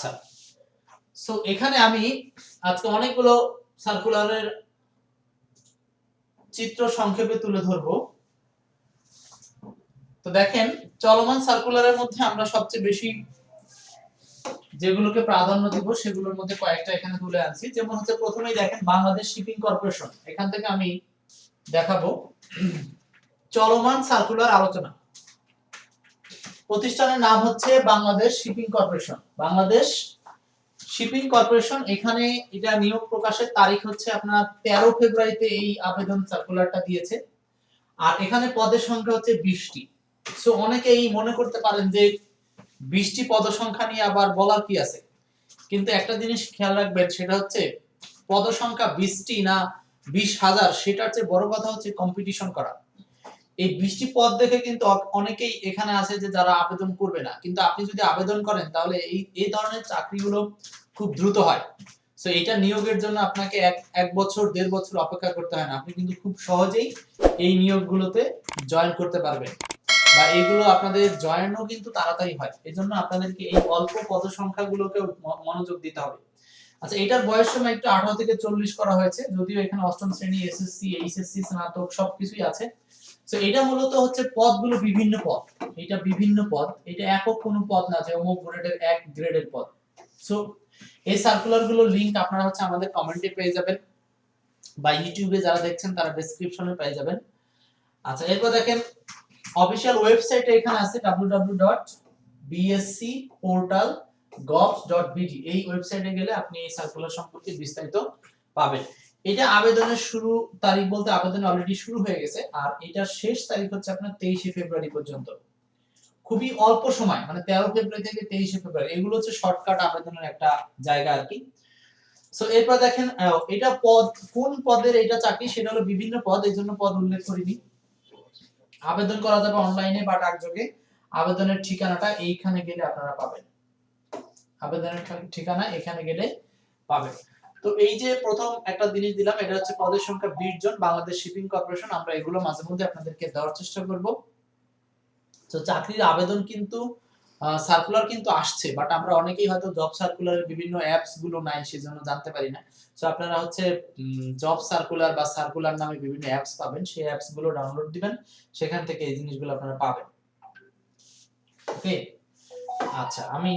আচ্ছা। সো এখানে আমি আজকে অনেকগুলো সার্কুলারের চিত্র সংক্ষেপে তুলে ধরবো। তো দেখেন, চলমান সার্কুলারের মধ্যে আমরা সবচেয়ে বেশি যেগুলোকে প্রাধান্য দিব, সেগুলোর মধ্যে কয়েকটা এখানে তুলে আনছি। যেমন হচ্ছে, প্রথমেই দেখেন, বাংলাদেশ শিপিং কর্পোরেশন। এখান থেকে আমি দেখাবো। চলমান সার্কুলার আলোচনা। প্রতিষ্ঠানের নাম হচ্ছে Bangladesh shipping corporation. Bangladesh shipping corporation, এখানে এটা নিয়োগ প্রকাশের তারিখ হচ্ছে আপনার তেরো ফেব্রুয়ারিতে এই আবেদন সার্কুলারটা দিয়েছে। আর এখানে পদের সংখ্যা হচ্ছে বিশটি। সো অনেকেই মনে করতে পারেন যে বিশটি পদ সংখ্যা নিয়ে আবার বলার কি আছে? কিন্তু একটা জিনিস খেয়াল রাখবেন, সেটা হচ্ছে পদ সংখ্যা বিশটি না বিশ হাজার, সেটার চেয়ে বড় কথা হচ্ছে কম্পিটিশন করা। এই বৃষ্টি পথ দেখে কিন্তু অনেকেই এখানে আছে যে যারা আবেদন করবে না। কিন্তু আপনি যদি আবেদন করেন, তাহলে এই এই ধরনের চাকরিগুলো খুব দ্রুত হয়। সো এটা নিয়োগের জন্য আপনাকে এক এক বছর, দেড় বছর অপেক্ষা করতে হয় না। আপনি কিন্তু খুব সহজেই এই নিয়োগগুলোতে জয়েন করতে পারবেন। বা এইগুলো আপনাদের জয়েনও কিন্তু তাড়াতাড়ি হয়। এই জন্য আপনাদেরকে এই অল্প পদ সংখ্যাগুলোকে মনোযোগ দিতে হবে। আচ্ছা এটার বয়স সময় একটু আঠারো থেকে চল্লিশ করা হয়েছে। যদিও এখানে অষ্টম শ্রেণি এসএসসি এইচএসসি স্নাতক সবকিছুই আছে। তো এটা মূলত হচ্ছে পদগুলো বিভিন্ন পদ। এটা বিভিন্ন পদ। এটা একক কোনো পদ না, যে অমুক গ্রেডের এক গ্রেডের পদ। সো এই সার্কুলারগুলোর লিংক আপনারা হচ্ছে আমাদের কমেন্টে পেয়ে যাবেন বা ইউটিউবে যারা দেখছেন, তারা ডেসক্রিপশনে পেয়ে যাবেন। আচ্ছা এরপর দেখেন অফিসিয়াল ওয়েবসাইটে এখানে আছে www.bscportal.gov.bd এই ওয়েবসাইটে গেলে আপনি এই সার্কুলার সম্পর্কে বিস্তারিত পাবেন। এটা আবেদনের শুরু তারিখ বলতে আবেদন অলরেডি শুরু হয়ে গেছে, আর এটার শেষ তারিখ হচ্ছে আপনার তেইশে ফেব্রুয়ারি পর্যন্ত। খুবই অল্প সময় মানে তেরো ফেব্রুয়ারি থেকে তেইশে ফেব্রুয়ারি, এগুলো হচ্ছে শর্টকাট আবেদনের একটা জায়গা আর কি। সো এরপর দেখেন এটা পদ, কোন পদের এটা চাকরি, সেটা হলো বিভিন্ন পদ, এই জন্য পদ উল্লেখ করিনি। আবেদন করা যাবে অনলাইনে বা ডাকযোগে। আবেদনের ঠিকানাটা এইখানে গেলে আপনারা পাবেন। আবেদনের ঠিকানা এখানে গেলে পাবেন। তো এই যে প্রথম একটা জিনিস দিলাম, এটা হচ্ছে পদের সংখ্যা বিশ জন, বাংলাদেশ শিপিং কর্পোরেশন। আমরা এগুলো মাঝে মধ্যে আপনাদেরকে দেওয়ার চেষ্টা করব। তো চাকরির আবেদন কিন্তু সার্কুলার কিন্তু আসছে বাট আমরা অনেকেই হয়তো জব সার্কুলারের বিভিন্ন অ্যাপসগুলো নাই, সেজন্য জানতে পারি না। তো আপনারা হচ্ছে জব সার্কুলার বা সার্কুলার নামে বিভিন্ন অ্যাপস পাবেন। সেই অ্যাপসগুলো ডাউনলোড দিবেন, সেখান থেকে এই জিনিসগুলো আপনারা পাবেন। ওকে আচ্ছা আমি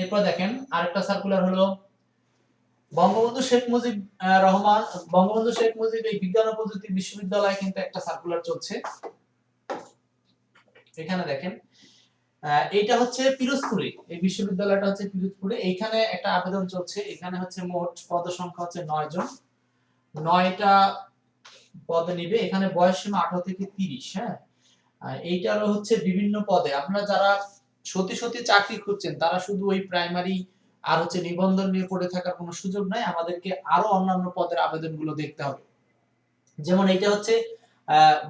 এরপর দেখেন আরেকটা সার্কুলার হলো বঙ্গবন্ধু শেখ মুজিব রহমান। বঙ্গবন্ধু শেখ মুজিব এই বিজ্ঞান ও প্রযুক্তি বিশ্ববিদ্যালয়ে কিন্তু একটা সার্কুলার চলছে। এখানে দেখেন এইটা হচ্ছে পিরোজপুরে, এই বিশ্ববিদ্যালয়টা হচ্ছে পিরোজপুরে। এইখানে একটা আবেদন চলছে, এখানে হচ্ছে মোট পদ সংখ্যা হচ্ছে নয় জন। নয়টা পদ নিবে, এখানে বয়স সীমা আঠারো থেকে তিরিশ হ্যাঁ? এইটারও হচ্ছে বিভিন্ন পদে। আপনারা যারা সত্যি সত্যি চাকরি খুঁজছেন, তারা শুধু ওই প্রাইমারি আর হচ্ছে নিবন্ধন নিয়ে পড়ে থাকার কোনো সুযোগ নাই। আমাদেরকে আরও অন্যান্য পদের আবেদনগুলো দেখতে হবে। যেমন এইটা হচ্ছে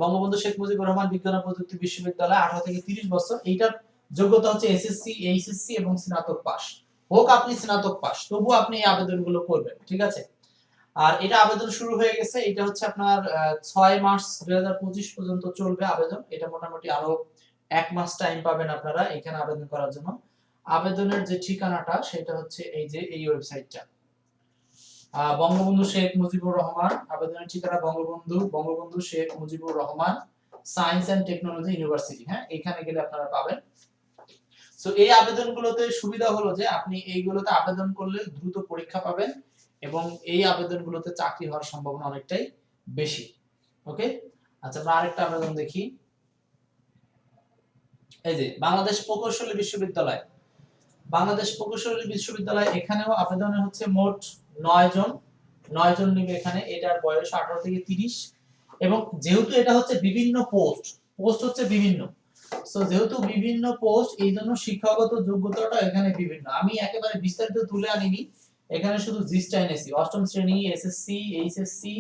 বঙ্গবন্ধু শেখ মুজিবুর রহমান বিজ্ঞান ও প্রযুক্তি বিশ্ববিদ্যালয়, আঠারো থেকে তিরিশ বছর। এইটার যোগ্যতা হচ্ছে এসএসসি এইচএসসি এবং স্নাতক পাস হোক আপনি স্নাতক পাস তবু আপনি এই আবেদনগুলো করবেন, ঠিক আছে? আর এটা আবেদন শুরু হয়ে গেছে, এটা হচ্ছে আপনার ছয় মার্চ দুই হাজার পঁচিশ পর্যন্ত চলবে আবেদন। এটা মোটামুটি আরও এক মাস টাইম পাবেন আপনারা এখানে আবেদন করার জন্য। আবেদনের যে ঠিকানাটা, সেটা হচ্ছে এই যে এই ওয়েবসাইটটা বঙ্গবন্ধু শেখ মুজিবুর রহমান, আবেদনের ঠিকানা Bangabandhu Bangabandhu Sheikh Mujibur Rahman science and technology university হ্যাঁ? এখানে গেলে আপনারা পাবেন। সো এই আবেদনগুলোতে সুবিধা হলো যে, আপনি এইগুলোতে আবেদন করলে দ্রুত পরীক্ষা পাবেন এবং এই আবেদনগুলোতে চাকরি হওয়ার সম্ভাবনা অনেকটাই বেশি। ওকে আচ্ছা আমরা আরেকটা আবেদন দেখি। এই যে বাংলাদেশ প্রকৌশলী বিশ্ববিদ্যালয়। বাংলাদেশ প্রকৌশলী বিশ্ববিদ্যালয় এখানেও আবেদনে হচ্ছে মোট নয় জন নয় জন নিবে এখানে। এটার বয়স আঠারো থেকে তিরিশ। এবং যেহেতু এটা হচ্ছে বিভিন্ন পোস্ট পোস্ট হচ্ছে বিভিন্ন। সো যেহেতু বিভিন্ন পোস্ট, এই জন্য শিক্ষাগত যোগ্যতাটা এখানে বিভিন্ন। আমি একেবারে বিস্তারিত তুলে আনিনি। এখানে শুধু জিস্টা এনেছি। অষ্টম শ্রেণি, এসএসসি, এইচএসসি,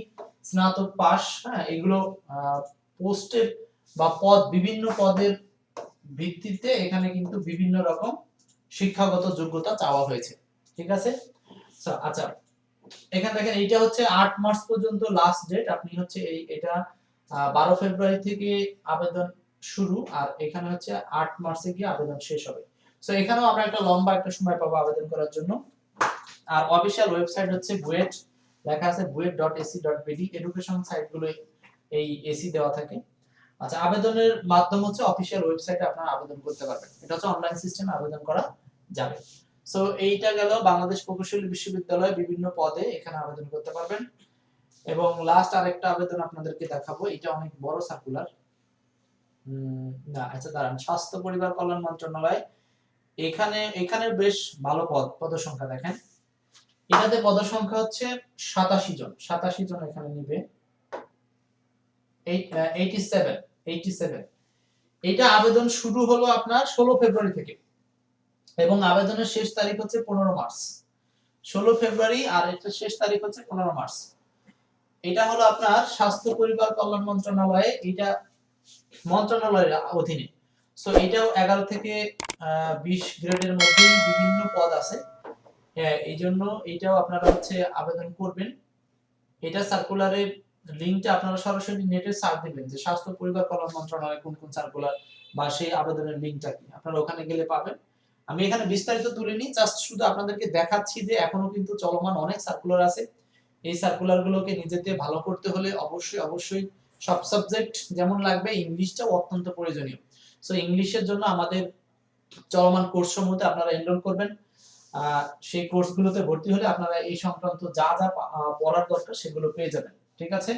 স্নাতক পাস হ্যাঁ এগুলো পোস্টের বা পদ, বিভিন্ন পদের ভিত্তিতে এখানে কিন্তু বিভিন্ন রকম শিক্ষাগত যোগ্যতা চাওয়া হয়েছে। ঠিক আছে? আচ্ছা এখানে দেখেন, এইটা হচ্ছে আট মার্চ পর্যন্ত লাস্ট ডেট আপনি হচ্ছে এই, এটা বারো ফেব্রুয়ারি থেকে আবেদন শুরু আর এখানে হচ্ছে আট মার্চে গিয়ে আবেদন শেষ হবে। সো এখানেও আমরা একটা লম্বা একটা সময় পাবো আবেদন করার জন্য। আর অফিসিয়াল ওয়েবসাইট হচ্ছে বুয়েট, লেখা আছে BUET dot AC dot BD. Education site সাইটগুলো এই এসি দেওয়া থাকে। আচ্ছা আবেদনের মাধ্যম হচ্ছে অফিসিয়াল ওয়েবসাইটে আপনারা আবেদন করতে পারবেন। এটা হচ্ছে অনলাইন সিস্টেমে আবেদন করা যাবে। সো এইটা গেল বাংলাদেশ প্রকৌশলী বিশ্ববিদ্যালয়ে বিভিন্ন পদে এখানে আবেদন করতে পারবেন। এবং লাস্ট আরেকটা আবেদন আপনাদেরকে দেখাবো। এটা অনেক বড় সার্কুলার না আচ্ছা দাঁড়ান। স্বাস্থ্য পরিবার কল্যাণ মন্ত্রণালয়। এখানে এখানে বেশ ভালো পদ, পদসংখ্যা দেখেন। এটাতে পদসংখ্যা হচ্ছে সাতাশি জন। সাতাশি জন এখানে নিবে। এইটি সেভেন এইটি সেভেন এটা আবেদন শুরু হলো আপনার ষোলো ফেব্রুয়ারি থেকে এবং আবেদনের শেষ তারিখ হচ্ছে পনেরো মার্চ। ষোলো ফেব্রুয়ারি আর এটা শেষ তারিখ হচ্ছে পনেরো মার্চ। এটা হলো আপনার স্বাস্থ্য পরিবার কল্যাণ মন্ত্রণালয়ে, এটা মন্ত্রণালয়ের অধীনে। সো এটাও এগারো থেকে বিশ গ্রেডের মধ্যে বিভিন্ন পদ আছে। হ্যাঁ এই জন্য এটাও আপনারা হচ্ছে আবেদন করবেন। এটা সার্কুলারের লিঙ্কটা আপনারা সরাসরি নেটে সার্চ দিবেন যে স্বাস্থ্য পরিবার কল্যাণ মন্ত্রণালয় কোন কোন সার্কুলার বা সেই আবেদনের লিঙ্কটা কি। আপনারা ওখানে গেলে পাবেন। আমি এখানে বিস্তারিত তুলে নিই। জাস্ট শুধু আপনাদেরকে দেখাচ্ছি যে এখনও কিন্তু চলমান অনেক সার্কুলার আছে। এই সার্কুলার গুলোকে নিজেতে ভালো করতে হলে অবশ্যই অবশ্যই সব সাবজেক্ট যেমন লাগবে, ইংলিশটাও অত্যন্ত প্রয়োজনীয়। সো ইংলিশের জন্য আমাদের চলমান কোর্স সমূহতে আপনারা এনরোল করবেন। সেই কোর্সগুলোতে ভর্তি হলে আপনারা এই সংক্রান্ত যা যা পড়ার দরকার সেগুলো পেয়ে যাবেন। ঠিক আছে?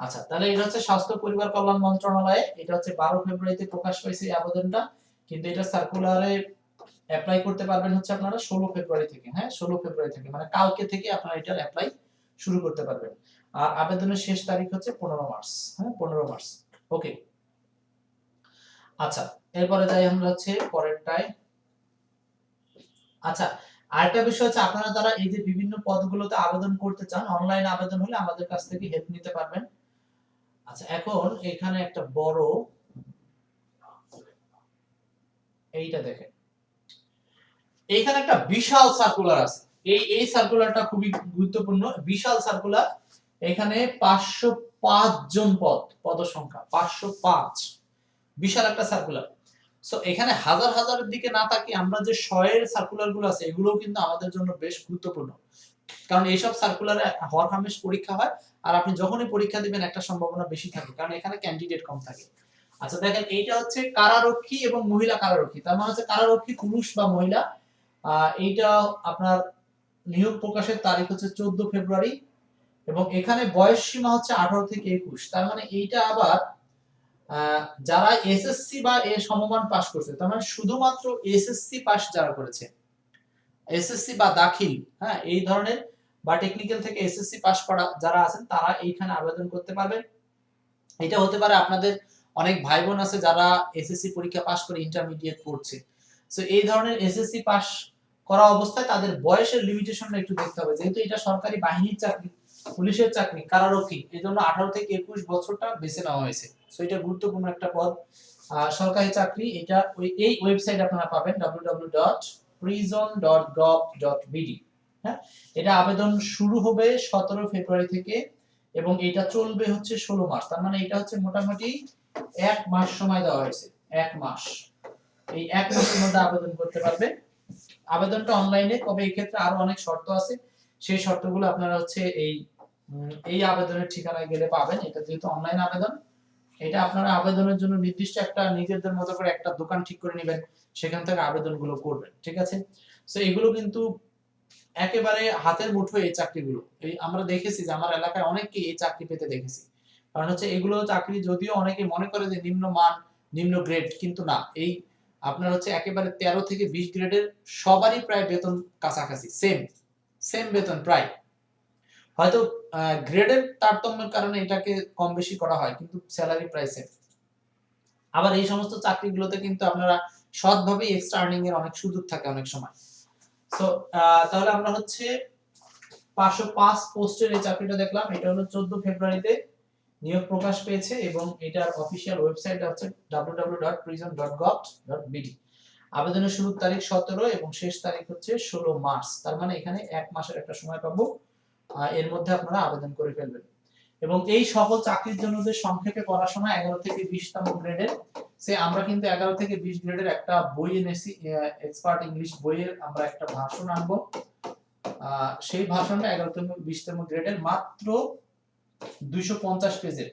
আচ্ছা তাহলে এটা হচ্ছে স্বাস্থ্য পরিবার কল্যাণ মন্ত্রণালয়ে। এটা হচ্ছে বারো ফেব্রুয়ারিতে প্রকাশ পাইছে এই আবেদনটা। কিন্তু এটা সার্কুলারে অ্যাপ্লাই করতে পারবেন হচ্ছে আপনারা ষোলো ফেব্রুয়ারি থেকে হ্যাঁ? ষোলো ফেব্রুয়ারি থেকে মানে কালকে থেকে আপনারা এটার অ্যাপ্লাই শুরু করতে পারবেন। আর আবেদনের শেষ তারিখ হচ্ছে পনেরো মার্চ হ্যাঁ? পনেরো মার্চ। ওকে। আচ্ছা এরপরে যাই আমরা হচ্ছে পরেরটায়। আচ্ছা আরেকটা বিষয় হচ্ছে আপনারা যারা এই যে বিভিন্ন পদগুলোতে আবেদন করতে চান অনলাইন আবেদন হলে আমাদের কাছ থেকে হেল্প নিতে পারবেন। আচ্ছা এখন এখানে একটা বড় এইটা দেখেন। এইখানে একটা বিশাল সার্কুলার আছে। এই এই সার্কুলারটা খুবই গুরুত্বপূর্ণ। বিশাল সার্কুলার এখানে পাঁচশো পাঁচ জন পদ পদ সংখ্যা, পাঁচশো পাঁচ। বিশাল একটা সার্কুলার সো এখানে হাজার হাজারের দিকে না তাকিয়ে আমরা যে শয়ের সার্কুলারগুলো আছে, এগুলোও কিন্তু আমাদের জন্য বেশ গুরুত্বপূর্ণ। কারণ এইসব সার্কুলারে হর হামেশ পরীক্ষা হয়, আর আপনি যখনই পরীক্ষা দিবেন একটা সম্ভাবনা বেশি থাকে, কারণ এখানে ক্যান্ডিডেট কম থাকে। আচ্ছা দেখেন, এইটা হচ্ছে কারারক্ষী এবং মহিলা কারারক্ষী। তার মানে হচ্ছে কারারক্ষী পুরুষ বা মহিলা। এইটা আপনার নিয়োগ প্রকাশের তারিখ হচ্ছে চোদ্দ ফেব্রুয়ারি এবং এখানে বয়স সীমা হচ্ছে আঠারো থেকে একুশ। তার মানে এইটা আবার যারা এসএসসি বা এর সমমান পাস করছে, তার মানে শুধুমাত্র এসএসসি পাস যারা করেছে এসএসসি বা দাখিল হ্যাঁ এই ধরনের বা টেকনিক্যাল থেকে এসএসসি পাস করা যারা আছেন, তারা এইখানে আবেদন করতে পারবেন। এটা হতে পারে আপনাদের অনেক ভাই বোন আছে যারা এসএসসি পরীক্ষা পাস করে ইন্টারমিডিয়েট পড়ছে। সো এই ধরনের এসএসসি পাস করা অবস্থায় তাদের বয়সের লিমিটেশনটা একটু দেখতে হবে। যেহেতু এটা সরকারি বাহিনীর চাকরি পুলিশের চাকরি, কারারক্ষী এই জন্য আঠারো থেকে একুশ বছরটা বেছে নেওয়া হয়েছে। সো এটা গুরুত্বপূর্ণ একটা পদ। সরকারি চাকরি, এটা এই ওয়েবসাইট আপনারা পাবেন www.prison.gov.bd হ্যাঁ? এটা আবেদন শুরু হবে সতেরো ফেব্রুয়ারি থেকে এবং এটা চলবে হচ্ছে ষোলো মাস তার মানে এটা হচ্ছে মোটামুটি এক মাস সময় দেওয়া হয়েছে। এক মাস। এই এক মাসের মধ্যে আবেদন করতে পারবে। আবেদনটা অনলাইনে তবে এই ক্ষেত্রে আরও অনেক শর্ত আছে। সেই শর্তগুলো আপনারা হচ্ছে এই এই আবেদনের ঠিকানায় গেলে পাবেন। এটা যেহেতু অনলাইন আবেদন, এটা আপনারা আবেদনের জন্য নির্দিষ্ট একটা নিজেদের মতো করে একটা দোকান ঠিক করে নেবেন, সেখান থেকে আবেদনগুলো করবেন, ঠিক আছে? সো এগুলো কিন্তু একেবারে হাতের মুঠো এই চাকরিগুলো। এই আমরা দেখেছি যে আমার এলাকায় অনেককে এই চাকরি পেতে দেখেছি। কারণ হচ্ছে এগুলো চাকরি যদিও অনেকে মনে করে যে নিম্ন মান, নিম্ন গ্রেড কিন্তু না। এই আপনার হচ্ছে একেবারে তেরো থেকে বিশ গ্রেডের সবারই প্রায় বেতন কাছাকাছি। সেম সেম বেতন, প্রায়। হয়তো গ্রেডের তারতম্যের কারণে এটাকে কম বেশি করা হয়, কিন্তু স্যালারি প্রায় সেম আবার এই সমস্ত চাকরিগুলোতে কিন্তু আপনারা সৎভাবে এক্সট্রা আর্নিং এর অনেক সুযোগ থাকে অনেক সময়। সো তাহলে আমরা হচ্ছে পাঁচশো পাঁচ পোস্টের এই চাকরিটা দেখলাম। এটা হলো চোদ্দ ফেব্রুয়ারিতে নিয়োগ প্রকাশ পেয়েছে এবং এটার অফিসিয়াল ওয়েবসাইট হচ্ছে www.prison.gov.bd আবেদনের শুরুর তারিখ সতেরো এবং শেষ তারিখ হচ্ছে ষোলো মার্চ। তার মানে এখানে এক মাসের একটা সময় পাবো। এর মধ্যে আপনারা আবেদন করে ফেলবেন। এবং এই সকল চাকরির জন্য যে সংক্ষেপে পড়াশোনা, এগারো থেকে বিশতম গ্রেডের সে আমরা কিন্তু এগারো থেকে বিশ গ্রেডের একটা বই এনেছি এক্সপার্ট ইংলিশ বইয়ের আমরা একটা ভাষণ আনব। সেই ভাষণটা এগারোতম, বিশতম গ্রেডের মাত্র দুইশো পঞ্চাশ পেজের,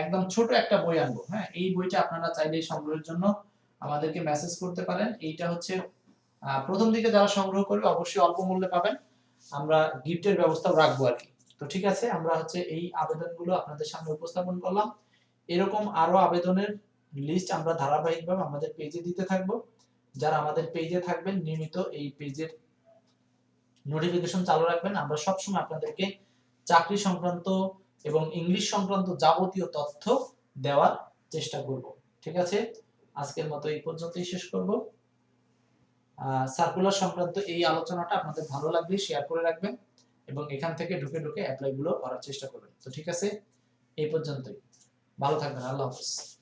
একদম ছোট একটা বই আনব। হ্যাঁ এই বইটা আপনারা চাইলে সংগ্রহের জন্য আমাদেরকে মেসেজ করতে পারেন। এইটা হচ্ছে প্রথম দিকে যারা সংগ্রহ করবে, অবশ্যই অল্প মূল্যে পাবেন। আমরা গিফটের ব্যবস্থাও রাখব আর কি। তো ঠিক আছে, আমরা হচ্ছে এই আবেদনগুলো আপনাদের সামনে উপস্থাপন করলাম। এরকম আরও আবেদনের লিস্ট আমরা ধারাবাহিকভাবে আমাদের পেজে দিতে থাকব। যারা আমাদের পেজে থাকবেন, নিয়মিত এই পেজের নোটিফিকেশন চালু রাখবেন। আমরা সবসময় আপনাদেরকে চাকরি সংক্রান্ত এবং ইংলিশ সংক্রান্ত যাবতীয় তথ্য দেওয়ার চেষ্টা করব। ঠিক আছে? আজকের মতো এই পর্যন্তই শেষ করব। সার্কুলার সংক্রান্ত এই আলোচনাটা আপনাদের ভালো লাগলে শেয়ার করে রাখবেন এবং এখান থেকে ঢুকে ঢুকে অ্যাপ্লাই গুলো করার চেষ্টা করবেন। তো ঠিক আছে, এই পর্যন্তই। ভালো থাকবেন, আল্লাহ হাফিজ।